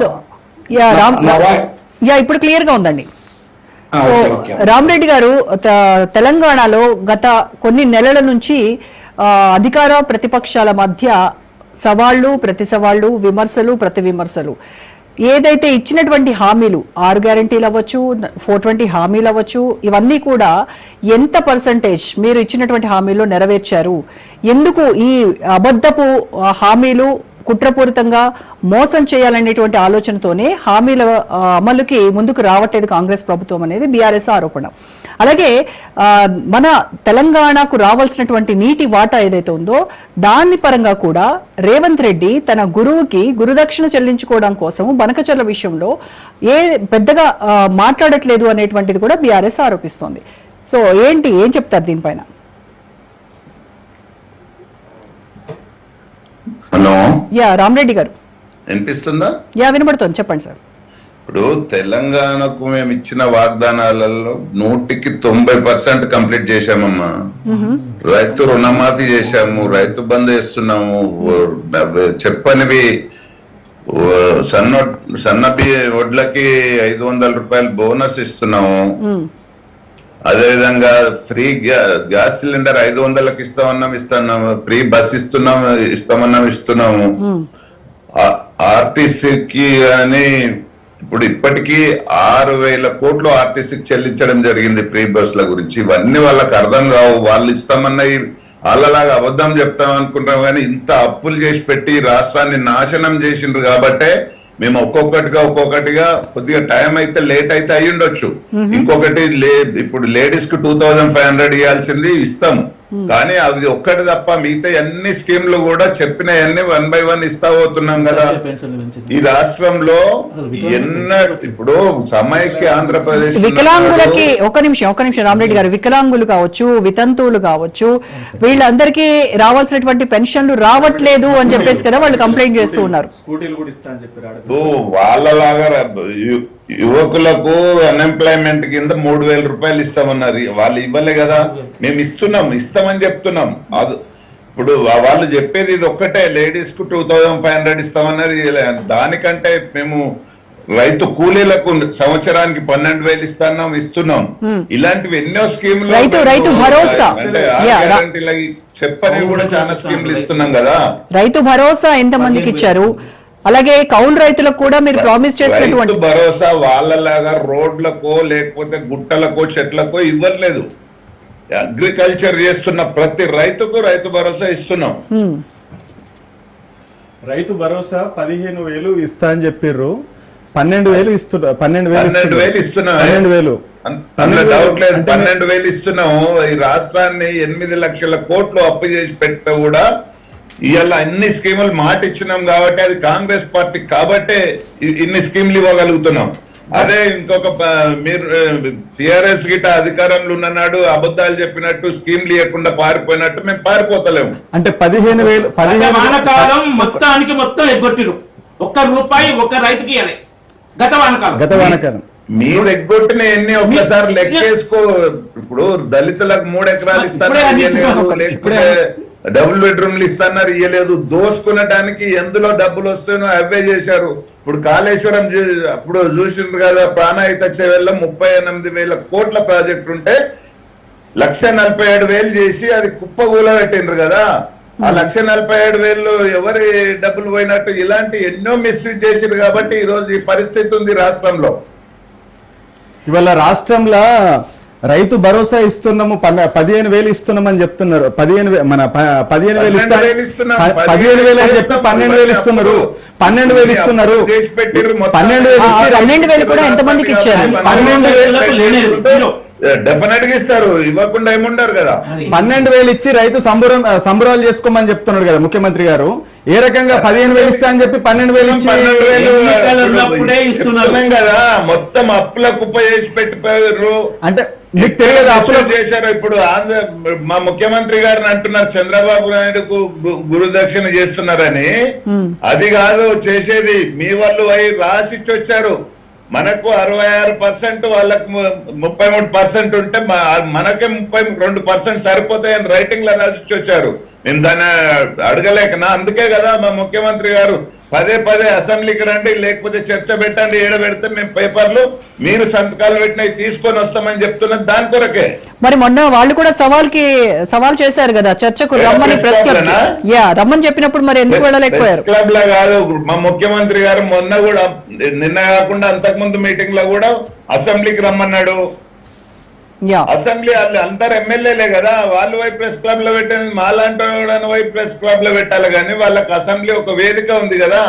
So yeah Ram yeah ఇప్పుడు క్లియర్గా ఉందండి. So okay. రామరెడ్డి గారు తెలంగాణలో గత కొన్ని నెలల నుంచి అధికార ప్రతిపక్షాల మధ్య సవాళ్ళు ప్రతి సవాళ్ళు విమర్శలు ప్రతి విమర్శలు. ఏదైతే ఇచ్చినటువంటి హామీలు ఆరు గ్యారంటీలు అవ్వచ్చు ఫోర్ ట్వంటీ హామీలు అవ్వచ్చు ఇవన్నీ కూడా ఎంత పర్సంటేజ్ మీరు ఇచ్చినటువంటి హామీలు నెరవేర్చారు? ఎందుకు ఈ అబద్ధపు హామీలు కుట్రపూరితంగా మోసం చేయాలనేటువంటి ఆలోచనతోనే హామీల అమలుకి ముందుకు రావట్లేదు కాంగ్రెస్ ప్రభుత్వం అనేది బీఆర్ఎస్ ఆరోపణ. అలాగే మన తెలంగాణకు రావాల్సినటువంటి నీటి వాటా ఏదైతే ఉందో దాని పరంగా కూడా రేవంత్ రెడ్డి తన గురువుకి గురుదక్షిణ చెల్లించుకోవడం కోసం బనకచర్ల విషయంలో ఏ పెద్దగా మాట్లాడట్లేదు అనేటువంటిది కూడా బీఆర్ఎస్ ఆరోపిస్తోంది. సో ఏంటి ఏం చెప్తారు దీనిపైన? యా రామరెడ్డి గారు. వినిపిస్తుందా? యా వినబడుతోంది. చెప్పండి సార్. ఇప్పుడు తెలంగాణకు మేము ఇచ్చిన వాగ్దానాలలో నూటికి తొంభై పర్సెంట్ కంప్లీట్ చేశామమ్మా. రైతు రుణమాఫీ చేశాము రైతు బంద్ చేస్తున్నాము చెప్పనివి. సన్న సన్న వడ్లకి ఐదు వందల రూపాయలు బోనస్ ఇస్తున్నాము. అదేవిధంగా ఫ్రీ గ్యా- గ్యాస్ సిలిండర్ ఐదు వందలకి ఇస్తామన్నాం ఇస్తున్నాము ఫ్రీ బస్ ఇస్తున్నాం ఇస్తామన్నాం ఇస్తున్నాము. ఆర్టీసీకి అని ఇప్పుడు ఇప్పటికీ ఆరు వేల కోట్లు ఆర్టీసీకి చెల్లించడం జరిగింది ఫ్రీ బస్సుల గురించి. ఇవన్నీ వాళ్ళకి అర్థం కావు. వాళ్ళు ఇస్తామన్నవి వాళ్ళలాగా అబద్ధం చెప్తాం అనుకుంటాం కానీ ఇంత అప్పులు చేసి పెట్టి రాష్ట్రాన్ని నాశనం చేసిండ్రు కాబట్టే మేము ఒక్కొక్కటిగా ఒక్కొక్కటిగా కొద్దిగా టైం అయితే లేట్ అయితే అయి ఉండొచ్చు ఇంకొకటి లే ఇప్పుడు లేడీస్కు టూ థౌజండ్ ఫైవ్ హండ్రెడ్ ఇవ్వాల్సింది ఇస్తాం కానీ అది ఒక్కటి తప్ప మిగతా అన్ని స్కీమ్లు కూడా చెప్పినవన్నీ వన్ బై వన్ ఇస్తా పోతున్నాం కదా. ఈ రాష్ట్రంలో ఎన్న ఇప్పుడు సమైక్య ఆంధ్రప్రదేశ్ వికలాంగులకి ఒక నిమిషం ఒక నిమిషం రామరెడ్డి గారు. వికలాంగులు కావచ్చు వితంతువులు కావచ్చు వీళ్ళందరికీ రావాల్సినటువంటి పెన్షన్లు రావట్లేదు అని చెప్పేసి కదా వాళ్ళు కంప్లైంట్ చేస్తూ ఉన్నారు. స్కూటీలు కూడా ఇస్తా అని చెప్పారు ఆడ ఇప్పుడు వాళ్ళలాగా యువకులకు అన్ఎంప్లాయ్మెంట్ కింద మూడు వేల రూపాయలు ఇస్తామన్నారు. వాళ్ళు ఇవ్వలే కదా. మేము ఇస్తున్నాం ఇస్తామని చెప్తున్నాం. అది ఇప్పుడు వాళ్ళు చెప్పేది ఇది ఒక్కటే. లేడీస్కు టూ థౌజండ్ ఫైవ్ హండ్రెడ్ ఇస్తామన్నారు. దానికంటే మేము రైతు కూలీలకు సంవత్సరానికి పన్నెండు వేలు ఇస్తున్నాం. ఇస్తున్నాం ఇలాంటివి ఎన్నో స్కీములు చెప్పని కూడా చాలా స్కీములు ఇస్తున్నాం కదా. రైతు భరోసా ఎంత మందికి ఇచ్చారు? అలాగే కౌలు రైతులకు కూడా మీరు ప్రామిస్ చేసినటువంటి రైతు భరోసా వాళ్ళలాగా రోడ్లకో లేకపోతే గుట్టలకో చెట్లకో ఇవ్వట్లేదు. అగ్రికల్చర్ చేస్తున్న ప్రతి రైతుకు రైతు భరోసా ఇస్తున్నాం. హ్మ్. రైతు భరోసా పదిహేను వేలు ఇస్తా అని చెప్పిర్రు. పన్నెండు వేలు ఇస్తున్నారు పన్నెండు వేలు పన్నెండు. వేలు ఇస్తున్నాం. పన్నెండు వేలు. అందులో డౌట్ లేదు. పన్నెండు వేలు ఇస్తున్నాము ఈ రాష్ట్రాన్ని ఎనిమిది లక్షల కోట్లు అప్పు చేసి పెడితే కూడా ఇవాళ అన్ని స్కీములు మాట ఇచ్చినాం కాబట్టి అది కాంగ్రెస్ పార్టీ కాబట్టే ఇన్ని స్కీములు ఇవ్వగలుగుతున్నాం. అదే ఇంకొక మీరు టిఆర్ఎస్ గిట్ట అధికారంలో ఉన్ననాడు అబద్ధాలు చెప్పినట్టు స్కీమ్లు ఇవ్వకుండా పారిపోయినట్టు మేము పారిపోతలేము. అంటే పదిహేను వేలు వానకాలం మొత్తానికి మొత్తం ఎగ్గొట్టిరు. ఒక్క రూపాయి ఒక్క రైతుకి ఇవ్వాలి గత వానకాలం. గత వానకాలం. మీరు ఎగ్గొట్టిన ఎన్ని ఒక్కసారి లెక్కేసుకో. ఇప్పుడు దళితులకు మూడు ఎకరాలు ఇప్పుడే డబుల్ బెడ్రూమ్లు ఇస్తాన్నారు ఇయ్యలేదు. దోసుకునడానికి ఎందులో డబ్బులు వస్తాయో అవే చేశారు. ఇప్పుడు కాళేశ్వరం అప్పుడు చూసిండ్రు కదా ప్రాణాయిత చెవెల్ల ముప్పై ఎనిమిది వేల కోట్ల ప్రాజెక్ట్ ఉంటే లక్ష నలభై ఏడు వేలు చేసి అది కుప్ప పెట్టిండ్రు కదా. ఆ లక్ష నలభై ఏడు వేలు ఎవరి డబ్బులు పోయినట్టు ఇలాంటి ఎన్నో మిస్యూజ్ చేసిండ్రు కాబట్టి ఈ రోజు ఈ పరిస్థితి ఉంది రాష్ట్రంలో. ఇవాళ రాష్ట్రంలో రైతు భరోసా ఇస్తున్నాము పన్న- పదిహేను వేలు ఇస్తున్నామని చెప్తున్నారు. పదిహేను మన ప- పదిహేను వేలు వేలు పదిహేను వేలు అని చెప్పి పన్నెండు వేలు ఇస్తున్నారు. పన్నెండు వేలు ఇస్తున్నారు. పన్నెండు వేలు పన్నెండు వేలు కూడా ఎంతమందికి ఇచ్చారు? పన్నెండు. జీరో. డెఫినెట్గా ఇస్తారు. ఇవ్వకుండా ఏముండరు కదా. పన్నెండు వేలు ఇచ్చి రైతు సంబరం సంబరాలు చేసుకోమని చెప్తున్నాడు కదా ముఖ్యమంత్రి గారు. ఏ రకంగా పదిహేను వేలు ఇస్తా అని చెప్పి పన్నెండు వేలు ఇచ్చి వేలు కదా మొత్తం అప్పుల కుప్ప చేసి పెట్టిపోయారు అంటే మీకు తెలియదు అప్పులు చేశారు ఇప్పుడు ఆంధ్ర మా ముఖ్యమంత్రి గారిని అంటున్నారు చంద్రబాబు నాయుడుకు గురుదక్షిణ చేస్తున్నారని. అది కాదు చేసేది మీ వాళ్ళు అయి రాసిచ్చి వచ్చారు మనకు అరవై ఆరు పర్సెంట్ వాళ్ళకు ముప్పై మూడు పర్సెంట్ ఉంటే మనకే ముప్పై రెండు పర్సెంట్ సరిపోతాయని రైటింగ్లో రాసిచ్చి వచ్చారు నేను దాన్ని అడగలేకనా? అందుకే కదా మా ముఖ్యమంత్రి గారు పదే పదే అసెంబ్లీకి రండి లేకపోతే చర్చ పెట్టండి ఏడ పెడితే మేము పేపర్లు మీరు సంతకాలు పెట్టినవి తీసుకొని వస్తామని చెప్తున్నది దాని కొరకే. మరి మొన్న వాళ్ళు కూడా సవాల్కి సవాల్ చేశారు కదా చర్చకు రమ్మని ప్రెస్ క్లబ్? యా రమ్మని చెప్పినప్పుడు మరి ఎందుకు వెళ్ళలేకపోయారు? క్లబ్లో కాదు మా ముఖ్యమంత్రి గారు మొన్న కూడా నిన్న కాకుండా అంతకుముందు మీటింగ్లో కూడా అసెంబ్లీకి రమ్మన్నాడు. అసెంబ్లీ వాళ్ళు అందరు ఎమ్మెల్యేలే కదా వాళ్ళు వైపు ప్రెస్ క్లబ్లో పెట్టింది మాలాంటి వైపు ప్రెస్ క్లబ్లో పెట్టాలి కానీ వాళ్ళకి అసెంబ్లీ ఒక వేదిక ఉంది కదా.